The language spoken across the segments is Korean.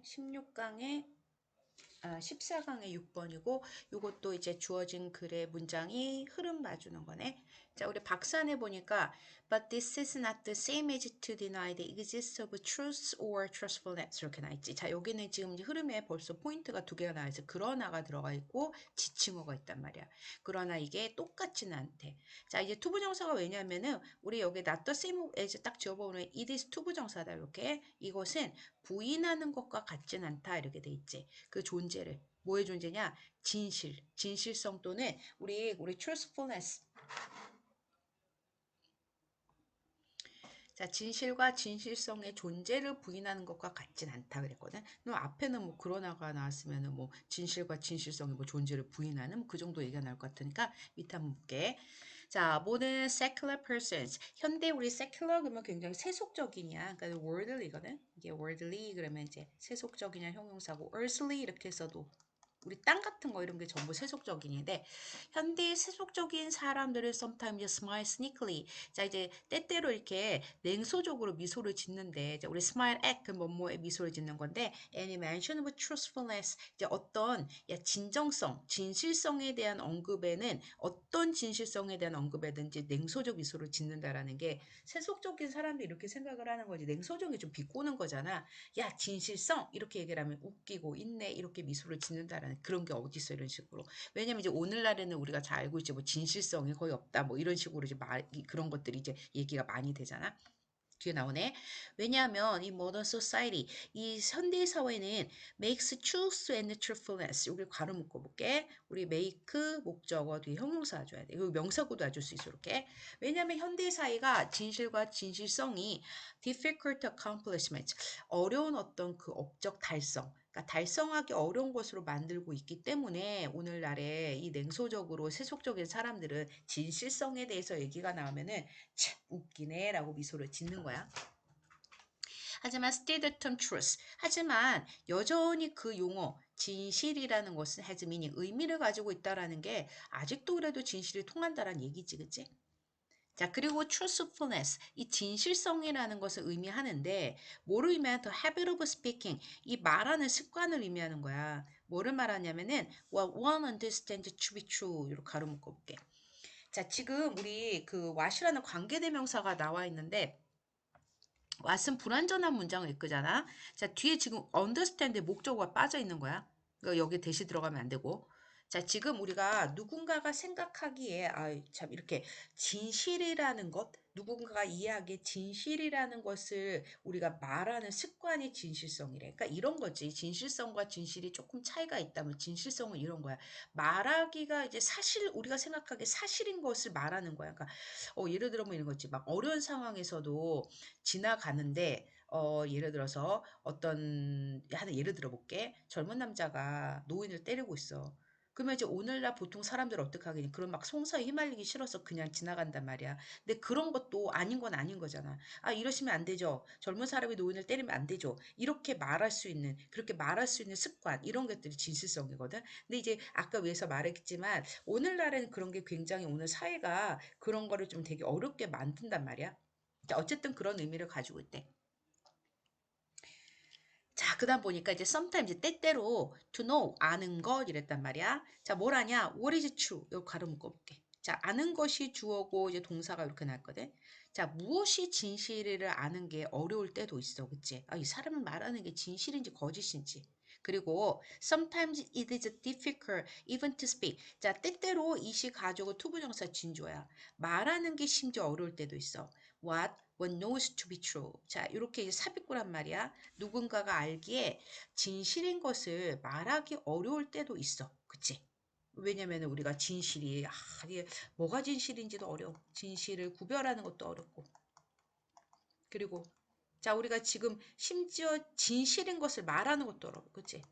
그다음에 16강에 아, 14강의 6번이고 이것도 이제 주어진 글의 문장이 흐름 봐주는 거네. 자, 우리 박산에 보니까 But this is not the same as to deny the existence of truth or truthfulness 이렇게 나 있지. 자, 여기는 지금 흐름에 벌써 포인트가 두 개가 나와 있어. 그러나가 들어가 있고 지칭어가 있단 말이야. 그러나 이게 똑같지는 않대. 자, 이제 투부정사가 왜냐면은 우리 여기 not the same as 딱 지어보면 it is 투부정사다 이렇게. 이것은 부인하는 것과 같진 않다 이렇게 돼 있지. 그 존재 를 뭐의 존재냐? 진실, 진실성 또는 우리 우리 truthfulness 자, 진실과 진실성의 존재를 부인하는 것과 같진 않다 그랬거든. 그럼 앞에는 뭐 그러나가 나왔으면은 뭐 진실과 진실성의 뭐 존재를 부인하는 그 정도 얘기가 나올 것 같으니까 밑에 한번 볼게. 자, 모든 secular persons. 현대 우리 secular 그러면 굉장히 세속적이냐. 그러니까 worldly거든. 이게 worldly 그러면 이제 세속적이냐 형용사고 earthly 이렇게 해서도 우리 땅 같은 거 이런 게 전부 세속적인인데 현대 세속적인 사람들은 sometimes smile sneakily. 자 이제 때때로 이렇게 냉소적으로 미소를 짓는데 이제 우리 smile at 그 뭐뭐에 미소를 짓는 건데 any mention of truthfulness 이제 어떤 야 진정성, 진실성에 대한 언급에는 어떤 진실성에 대한 언급에든지 냉소적 미소를 짓는다라는 게 세속적인 사람들이 이렇게 생각을 하는 거지 냉소적이 좀 비꼬는 거잖아. 야 진실성 이렇게 얘기를 하면 웃기고 있네 이렇게 미소를 짓는다라는 그런 게 어디 있어 이런 식으로 왜냐면 이제 오늘날에는 우리가 잘 알고 있지 뭐 진실성이 거의 없다 뭐 이런 식으로 이제 말 그런 것들이 이제 얘기가 많이 되잖아. 뒤에 나오네. 왜냐하면 이 modern society, 이 현대 사회는 makes truth and truthfulness. 여기 괄호 묶어 볼게. 우리 make 목적어 뒤에 형용사 줘야 돼. 이거 명사구도 해줄 수 있어 이렇게. 왜냐하면 현대 사회가 진실과 진실성이 difficult accomplishment, 어려운 어떤 그 업적 달성. 그러니까 달성하기 어려운 것으로 만들고 있기 때문에 오늘날에 이 냉소적으로 세속적인 사람들은 진실성에 대해서 얘기가 나오면은 참 웃기네 라고 미소를 짓는 거야. 하지만 still the term truth. 하지만 여전히 그 용어 진실이라는 것은 has meaning 의미를 가지고 있다라는 게 아직도 그래도 진실이 통한다라는 얘기지, 그치? 자, 그리고 truthfulness, 이 진실성이라는 것을 의미하는데, 뭐를 의미하는 the habit of speaking, 이 말하는 습관을 의미하는 거야. 뭐를 말하냐면은, what one understands to be true. 이렇게 가로 묶어볼게. 자, 지금 우리 그 what이라는 관계대명사가 나와 있는데, what은 불완전한 문장을 이끄잖아. 자, 뒤에 지금 understand의 목적어가 빠져 있는 거야. 그러니까 여기 대시 들어가면 안 되고. 자, 지금 우리가 누군가가 생각하기에, 아, 참, 이렇게 진실이라는 것, 누군가가 이해하기에 진실이라는 것을 우리가 말하는 습관이 진실성이래. 그러니까 이런 거지. 진실성과 진실이 조금 차이가 있다면 진실성은 이런 거야. 말하기가 이제 사실, 우리가 생각하기에 사실인 것을 말하는 거야. 그러니까, 어, 예를 들어 뭐 이런 거지. 막 어려운 상황에서도 지나가는데, 어, 예를 들어서 어떤, 하나 예를 들어 볼게. 젊은 남자가 노인을 때리고 있어. 그러면 이제 오늘날 보통 사람들 어떻게 하겠니? 그런 막 송사에 휘말리기 싫어서 그냥 지나간단 말이야. 근데 그런 것도 아닌 건 아닌 거잖아. 아, 이러시면 안 되죠. 젊은 사람이 노인을 때리면 안 되죠. 이렇게 말할 수 있는, 그렇게 말할 수 있는 습관, 이런 것들이 진실성이거든. 근데 이제 아까 위에서 말했지만 오늘날에는 그런 게 굉장히 오늘 사회가 그런 거를 좀 되게 어렵게 만든단 말이야. 어쨌든 그런 의미를 가지고 있대. 자, 그 다음 보니까 이제 sometimes 때때로 to know, 아는 것 이랬단 말이야. 자, 뭘 아냐? What is true? 이거 가로 묶어 볼게. 자, 아는 것이 주어고 이제 동사가 이렇게 나왔거든. 자, 무엇이 진실을 아는 게 어려울 때도 있어. 그치? 아, 이 사람은 말하는 게 진실인지 거짓인지. 그리고 sometimes it is difficult even to speak. 자, 때때로 이 시 가족은 투부정사 진조야. 말하는 게 심지어 어려울 때도 있어. What one knows to be true. 자, 이렇게 이제 삽입구란 말이야. 누군가가 알기에 진실인 것을 말하기 어려울 때도 있어. 그치? 왜냐면 우리가 진실이 아, 이게 뭐가 진실인지도 어려워. 진실을 구별하는 것도 어렵고. 그리고 자, 우리가 지금 심지어 진실인 것을 말하는 것도 어려워. 그치?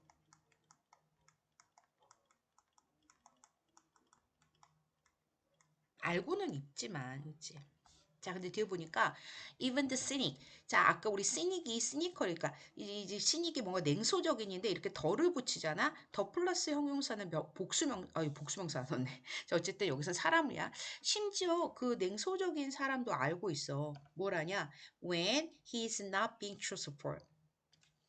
알고는 있지만, 그치? 자, 근데 뒤에 보니까 even the cynic. 자, 아까 우리 cynic이 cynical 그러니까 이제 cynic이 뭔가 냉소적인인데 이렇게 덜을 붙이잖아. 더 플러스 형용사는 복수명 아니 복수명사 썼네. 자, 어쨌든 여기서 사람이야. 심지어 그 냉소적인 사람도 알고 있어. 뭐라냐? when he is not being truthful.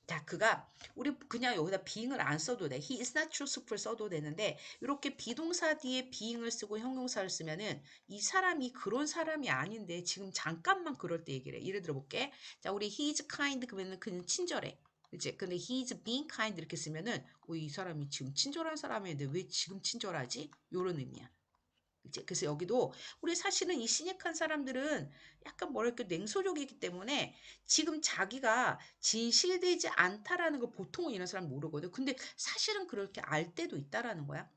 자, 그가 우리 그냥 여기다 being을 안 써도 돼. He is not truthful 써도 되는데 이렇게 비동사 뒤에 being을 쓰고 형용사를 쓰면은 이 사람이 그런 사람이 아닌데 지금 잠깐만 그럴 때 얘기를 해. 예를 들어 볼게. 자, 우리 he is kind 그러면은 그는 친절해. 그치? 근데 he is being kind 이렇게 쓰면은 어, 이 사람이 지금 친절한 사람인데 왜 지금 친절하지? 요런 의미야. 이제 그래서 여기도 우리 사실은 이 시닉한 사람들은 약간 뭐랄까 냉소적이기 때문에 지금 자기가 진실되지 않다라는 걸 보통은 이런 사람 모르거든. 근데 사실은 그렇게 알 때도 있다라는 거야.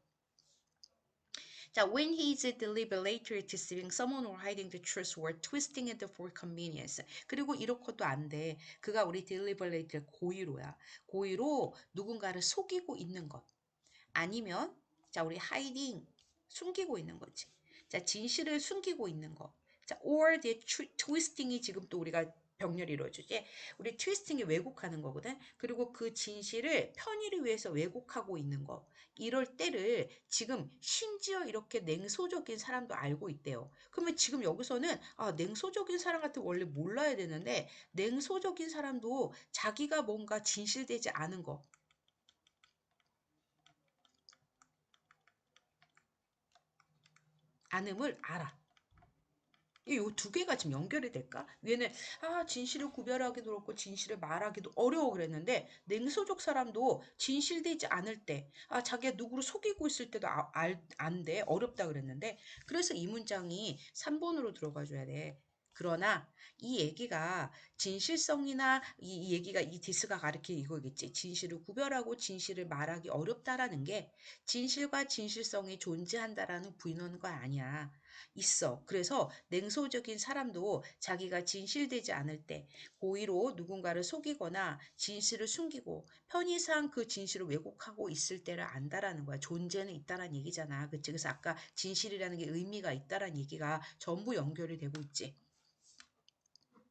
자, when he is deliberately deceiving someone or hiding the truth or twisting it for convenience. 그리고 이렇게도 안 돼. 그가 우리 deliberately 고의로야. 고의로 누군가를 속이고 있는 것. 아니면 자, 우리 hiding 숨기고 있는 거지. 자, 진실을 숨기고 있는 거. 자, or the twisting이 지금 또 우리가 병렬이 이루어지지. 우리 트위스팅이 왜곡하는 거거든. 그리고 그 진실을 편의를 위해서 왜곡하고 있는 거. 이럴 때를 지금 심지어 이렇게 냉소적인 사람도 알고 있대요. 그러면 지금 여기서는 아, 냉소적인 사람 같은 원래 몰라야 되는데 냉소적인 사람도 자기가 뭔가 진실되지 않은 거. 않음을 알아. 이두 개가 지금 연결이 될까? 위에는 아 진실을 구별하기도 그렇고 진실을 말하기도 어려워 그랬는데 냉소적 사람도 진실되지 않을 때 아 자기가 누구를 속이고 있을 때도 아, 안돼 어렵다 그랬는데 그래서 이 문장이 3번으로 들어가 줘야 돼. 그러나 이 얘기가 진실성이나 이, 이 얘기가 이 디스가 가르치는 이거겠지. 진실을 구별하고 진실을 말하기 어렵다라는 게 진실과 진실성이 존재한다라는 거 아니야. 있어. 그래서 냉소적인 사람도 자기가 진실되지 않을 때 고의로 누군가를 속이거나 진실을 숨기고 편의상 그 진실을 왜곡하고 있을 때를 안다라는 거야. 존재는 있다라는 얘기잖아. 그치? 그래서 아까 진실이라는 게 의미가 있다라는 얘기가 전부 연결이 되고 있지.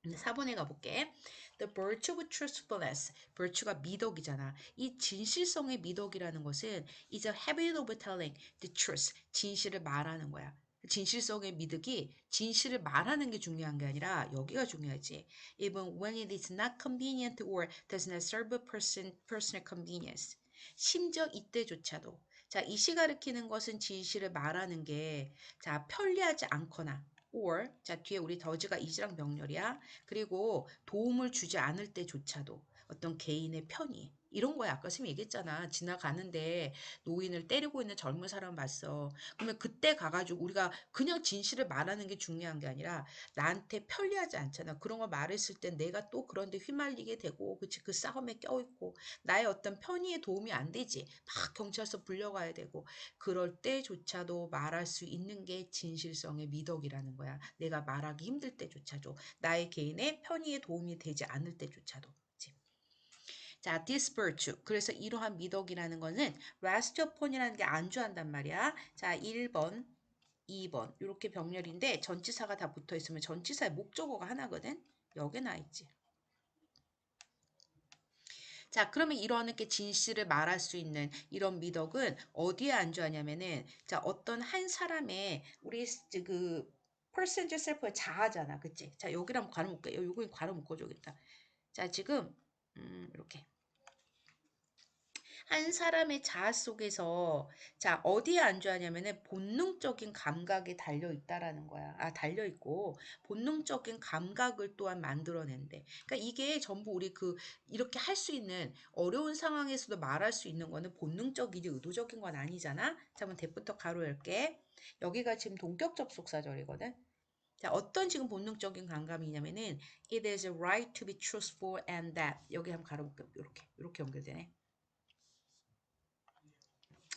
4번에 가볼게. The virtue of truthfulness. virtue가 미덕이잖아. 이 진실성의 미덕이라는 것은 is a habit of telling the truth. 진실을 말하는 거야. 진실성의 미덕이 진실을 말하는 게 중요한 게 아니라 여기가 중요하지. Even when it is not convenient or does not serve a person, personal convenience. 심지어 이때조차도. 자, 이시 가르키는 것은 진실을 말하는 게, 자, 편리하지 않거나, or 자 뒤에 우리 더즈가 이지랑 병렬이야. 그리고 도움을 주지 않을 때조차도 어떤 개인의 편의 이런 거야. 아까 선생님 얘기했잖아. 지나가는데 노인을 때리고 있는 젊은 사람 봤어. 그러면 그때 가가지고 우리가 그냥 진실을 말하는 게 중요한 게 아니라 나한테 편리하지 않잖아. 그런 거 말했을 때 내가 또 그런데 휘말리게 되고 그치 그 싸움에 껴있고 나의 어떤 편의에 도움이 안 되지. 막 경찰서 불려가야 되고 그럴 때조차도 말할 수 있는 게 진실성의 미덕이라는 거야. 내가 말하기 힘들 때조차도 나의 개인의 편의에 도움이 되지 않을 때조차도. 자, this virtue. 그래서 이러한 미덕이라는 거는 rest upon이라는 게 안주한단 말이야. 자, 1번, 2번 이렇게 병렬인데 전치사가 다 붙어 있으면 전치사의 목적어가 하나거든. 여기 나 있지. 자, 그러면 이러한 게 진실을 말할 수 있는 이런 미덕은 어디에 안주하냐면은 자, 어떤 한 사람의 우리 그 퍼센트 셀프의 자아잖아. 그치? 자, 여기랑 괄호 묶게. 요거 괄호 묶어줘야겠다. 자, 지금 음, 이렇게 한 사람의 자아 속에서 자 어디에 안주하냐면은 본능적인 감각에 달려 있다라는 거야. 아 달려 있고 본능적인 감각을 또한 만들어낸대. 그러니까 이게 전부 우리 그 이렇게 할 수 있는 어려운 상황에서도 말할 수 있는 거는 본능적이지 의도적인 건 아니잖아. 자, 한번 대부터 가로 열게. 여기가 지금 동격 접속사절이거든. 자, 어떤 지금 본능적인 감감이냐면은 it is a right to be truthful and that 여기 한번 가로볼게요. 이렇게 이렇게 연결되네.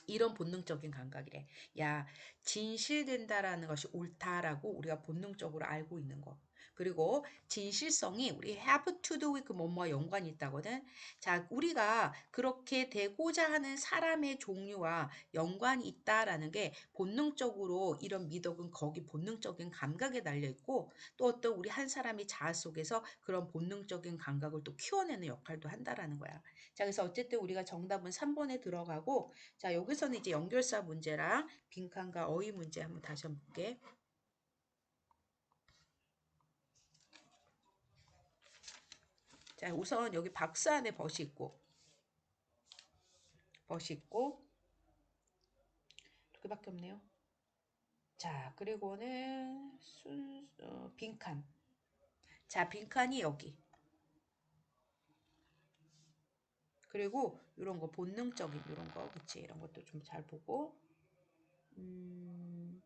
이런 본능적인 감각이래. 야, 진실된다라는 것이 옳다라고 우리가 본능적으로 알고 있는 거. 그리고 진실성이 우리 have to do with 그 뭐뭐와 연관이 있다거든. 자, 우리가 그렇게 되고자 하는 사람의 종류와 연관이 있다라는 게 본능적으로 이런 미덕은 거기 본능적인 감각에 달려 있고 또 어떤 우리 한 사람이 자아 속에서 그런 본능적인 감각을 또 키워내는 역할도 한다라는 거야. 자, 그래서 어쨌든 우리가 정답은 3번에 들어가고 자, 여기서는 이제 연결사 문제랑 빈칸과 어휘 문제 한번 다시 한번 볼게. 자, 자, 우선 여기 박스 안에 벗이 있고, 벗이 있고, 두 개밖에 없네요. 자, 그리고는 순, 어, 빈칸. 자, 빈칸이 여기. 그리고 이런 거 본능적인 이런 거, 그치? 이런 것도 좀 잘 보고. 음,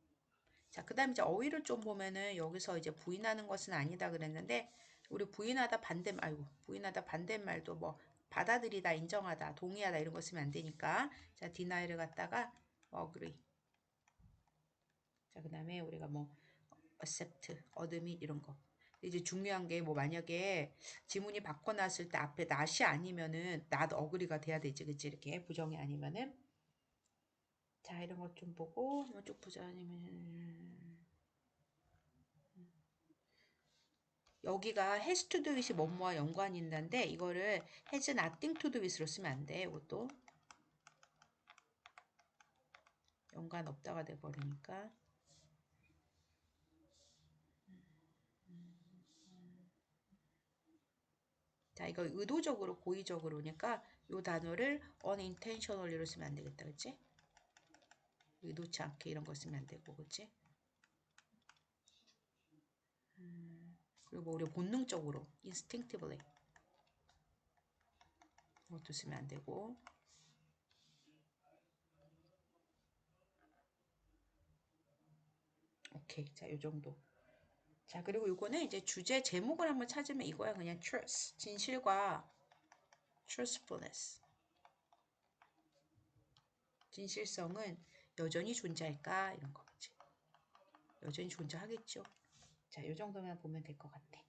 자, 그 다음에 이제 어휘를 좀 보면은 여기서 이제 부인하는 것은 아니다 그랬는데, 우리 부인하다 반대말, 아이고, 부인하다 반대말도 뭐, 받아들이다, 인정하다, 동의하다 이런 거 쓰면 안 되니까. 자, deni를 갖다가 agree. 자, 그 다음에 우리가 뭐, accept, admit 이런 거. 이제 중요한 게 뭐 만약에 지문이 바꿔놨을 때 앞에 not이 아니면은 not agree가 돼야 되지, 그치? 이렇게 부정이 아니면은. 자, 이런 것 좀 보고, 뭐 쭉 보자. 아니면, 여기가 has to do with이 뭐뭐와 연관이 있는데, 이거를 has nothing to do with로 쓰면 안 돼, 이것도. 연관 없다가 돼 버리니까. 자, 이거 의도적으로, 고의적으로니까 이 단어를 unintentionally로 쓰면 안 되겠다, 그치? 의도치 않게 이런 거 쓰면 안 되고, 그치? 음, 그리고 뭐 우리 본능적으로, instinctively. 이것도 쓰면 안 되고. 오케이. 자, 요 정도. 자, 그리고 이거는 이제 주제 제목을 한번 찾으면 이거야. 그냥 truth. 진실과 truthfulness. 진실성은 여전히 존재할까? 이런 거지. 여전히 존재하겠죠. 자, 요 정도만 보면 될 것 같아.